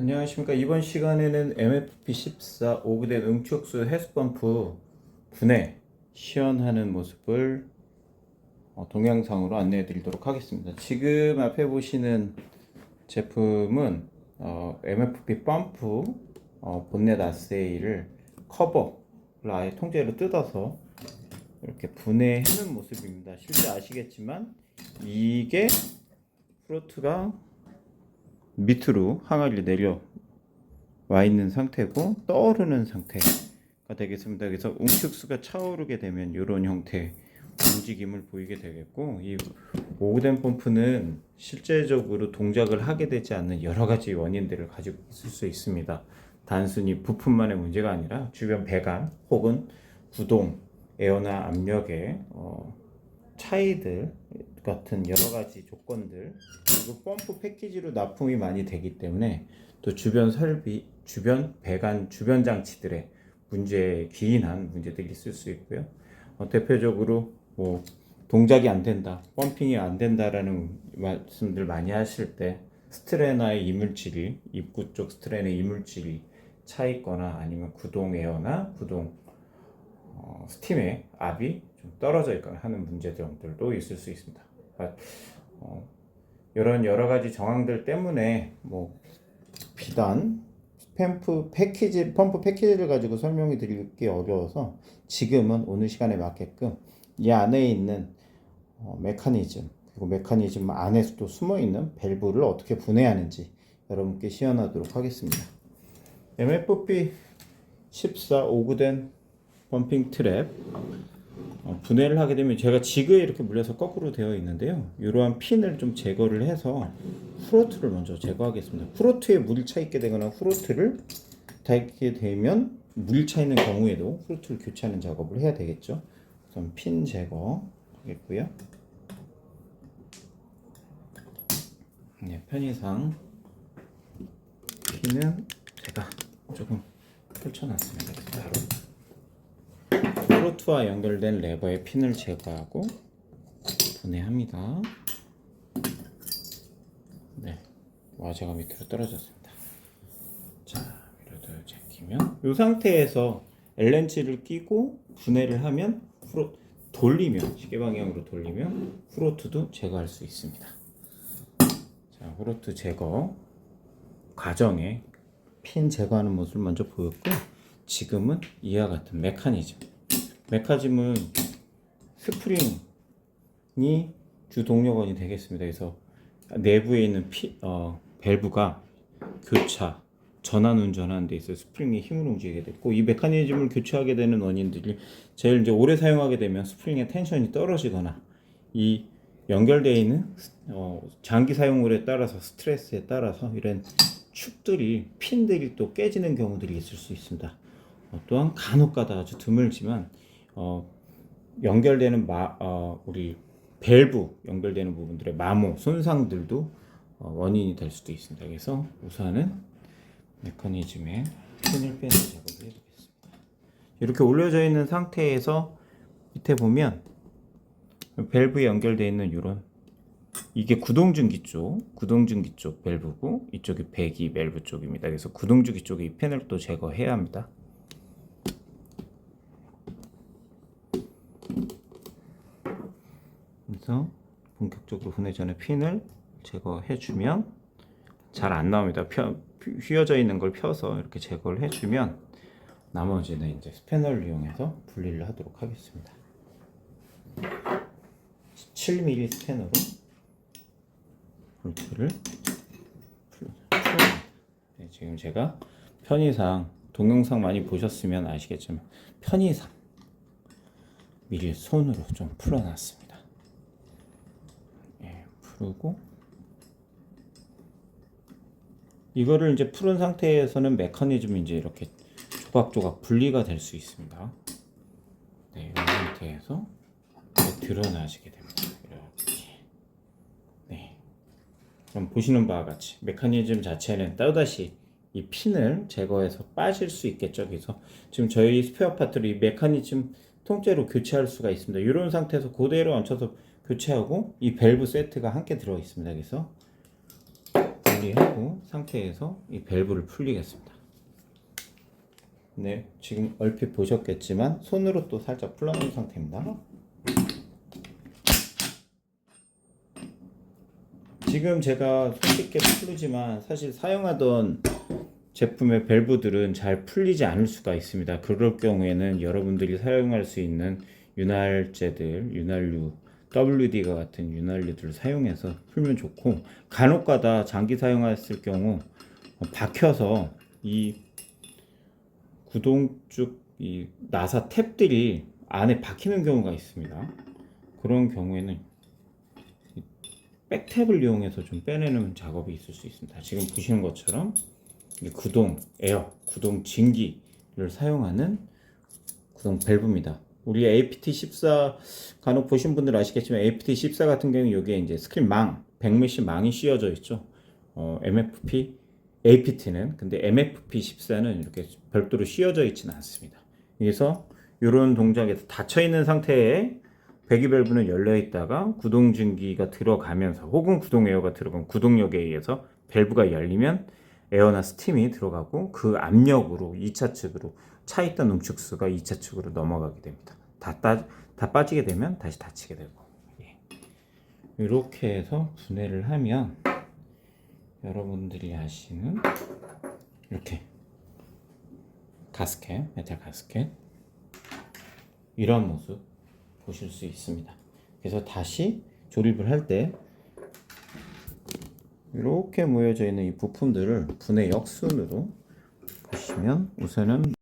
안녕하십니까. 이번 시간에는 MFP14 오브된 응축수 해수펌프 분해 시연하는 모습을 어, 동영상으로 안내해 드리도록 하겠습니다. 지금 앞에 보시는 제품은 어, MFP 펌프 어, 본넷 아세이를 커버를 아예 통째로 뜯어서 이렇게 분해하는 모습입니다. 실제 아시겠지만 이게 프로트가 밑으로 항아리 내려 와 있는 상태고 떠오르는 상태가 되겠습니다. 그래서 웅축수가 차오르게 되면 이런 형태의 움직임을 보이게 되겠고 이 오그덴 펌프는 실제적으로 동작을 하게 되지 않는 여러 가지 원인들을 가지고 있을 수 있습니다. 단순히 부품만의 문제가 아니라 주변 배관 혹은 구동, 에어나 압력의 어, 차이들 같은 여러 가지 조건들 그리고 펌프 패키지로 납품이 많이 되기 때문에 또 주변 설비, 주변 배관, 주변 장치들의 문제에 기인한 문제들이 있을 수 있고요. 어, 대표적으로 뭐 동작이 안 된다, 펌핑이 안 된다라는 말씀들 많이 하실 때 스트레나의 이물질이 입구 쪽 스트레나의 이물질이 차 있거나 아니면 구동 에어나 구동 어, 스팀의 압이 좀 떨어져 있거나 하는 문제들도 있을 수 있습니다. 아, 어, 이런 여러 가지 정황들 때문에 뭐 비단 펌프 패키지 펌프 패키지를 가지고 설명해 드리기 어려워서 지금은 오늘 시간에 맞게끔 이 안에 있는 어, 메커니즘 그리고 메커니즘 안에서도 숨어 있는 밸브를 어떻게 분해하는지 여러분께 시연하도록 하겠습니다. MFP 14 오그된 펌핑 트랩 어, 분해를 하게 되면 제가 지그에 이렇게 물려서 거꾸로 되어 있는데요. 이러한 핀을 좀 제거를 해서 후로트를 먼저 제거하겠습니다. 후로트에 물이 차 있게 되거나 후로트를 닿게 되면 물이 차 있는 경우에도 후로트를 교체하는 작업을 해야 되겠죠. 우선 핀 제거 하겠고요. 네, 편의상 핀은 제가 조금 펼쳐놨습니다. 바로 프로트와 연결된 레버의 핀을 제거하고 분해합니다. 네, 와제가 밑으로 떨어졌습니다. 자, 위로도 제끼면 이 상태에서 엘렌치를 끼고 분해를 하면 프로 돌리면 시계 방향으로 돌리면 프로트도 제거할 수 있습니다. 자, 프로트 제거 과정에 핀 제거하는 모습을 먼저 보였고 지금은 이와 같은 메커니즘 메커니즘은 스프링이 주 동력원이 되겠습니다. 그래서 내부에 있는 피, 어, 밸브가 교차 전환 운전하는 데 있어 스프링이 힘을 움직이게 됐고 이 메커니즘을 교체하게 되는 원인들이 제일 이제 오래 사용하게 되면 스프링의 텐션이 떨어지거나 이 연결되어 있는 어, 장기 사용물에 따라서 스트레스에 따라서 이런 축들이 핀들이 또 깨지는 경우들이 있을 수 있습니다. 어, 또한 간혹가다 아주 드물지만 어, 연결되는 마, 어, 우리 밸브 연결되는 부분들의 마모 손상들도 어, 원인이 될 수도 있습니다. 그래서 우선은 메커니즘에 핀을 빼는 작업을 해보겠습니다. 이렇게 올려져 있는 상태에서 밑에 보면 밸브에 연결되어 있는 이런 이게 구동중기 쪽, 구동중기 쪽 밸브고 이쪽이 배기 밸브 쪽입니다. 그래서 구동중기 쪽에 이또 제거해야 합니다. 그래서 본격적으로 분해 전에 핀을 제거해주면 잘 안 나옵니다. 펴, 휘어져 있는 걸 펴서 이렇게 제거를 해주면 나머지는 이제 스패너를 이용해서 분리를 하도록 하겠습니다. 7mm 스패너로 볼트를. 네, 지금 제가 편의상 동영상 많이 보셨으면 아시겠지만 편의상 미리 손으로 좀 풀어놨습니다. 예, 풀고 이거를 이제 풀은 상태에서는 메커니즘이 이제 이렇게 조각조각 분리가 될 수 있습니다. 네, 이 상태에서 드러나시게 됩니다. 이렇게. 네. 그럼 보시는 바와 같이 메커니즘 자체는 또다시 이 핀을 제거해서 빠질 수 있겠죠. 그래서 지금 저희 스페어 파트를 이 메커니즘 통째로 교체할 수가 있습니다. 이런 상태에서 그대로 얹혀서 교체하고 이 밸브 세트가 함께 들어 있습니다. 그래서 분리하고 상태에서 이 밸브를 풀리겠습니다. 네, 지금 얼핏 보셨겠지만 손으로 또 살짝 풀어놓은 상태입니다. 지금 제가 손쉽게 풀지만 사실 사용하던 제품의 밸브들은 잘 풀리지 않을 수가 있습니다. 그럴 경우에는 여러분들이 사용할 수 있는 윤활제들, 윤활유, WD가 같은 윤활유들을 사용해서 풀면 좋고 간혹가다 장기 사용했을 경우 박혀서 이 구동 쪽이 나사 탭들이 안에 박히는 경우가 있습니다. 그런 경우에는 이 백탭을 이용해서 좀 빼내는 작업이 있을 수 있습니다. 지금 보시는 것처럼 이 구동 에어, 구동 진기를 사용하는 구동 밸브입니다. 우리 APT14 간혹 보신 분들 아시겠지만 APT14 같은 경우 여기에 이제 스크린 망, 백메시 망이 씌워져 있죠. 어, MFP, APT는 근데 MFP14는 이렇게 별도로 씌워져 있지는 않습니다. 그래서 이런 동작에서 닫혀 있는 상태에 배기 밸브는 열려 있다가 구동 증기가 들어가면서 혹은 구동 에어가 들어간 구동력에 의해서 밸브가 열리면 에어나 스팀이 들어가고 그 압력으로 2차 측으로 차 있던 응축수가 2차 측으로 넘어가게 됩니다. 다, 따, 다 빠지게 되면 다시 닫히게 되고 예. 이렇게 해서 분해를 하면 여러분들이 아시는 이렇게 가스켓, 메탈 가스켓 이런 모습 보실 수 있습니다. 그래서 다시 조립을 할때 이렇게 모여져 있는 이 부품들을 분해 역순으로 보시면 우선은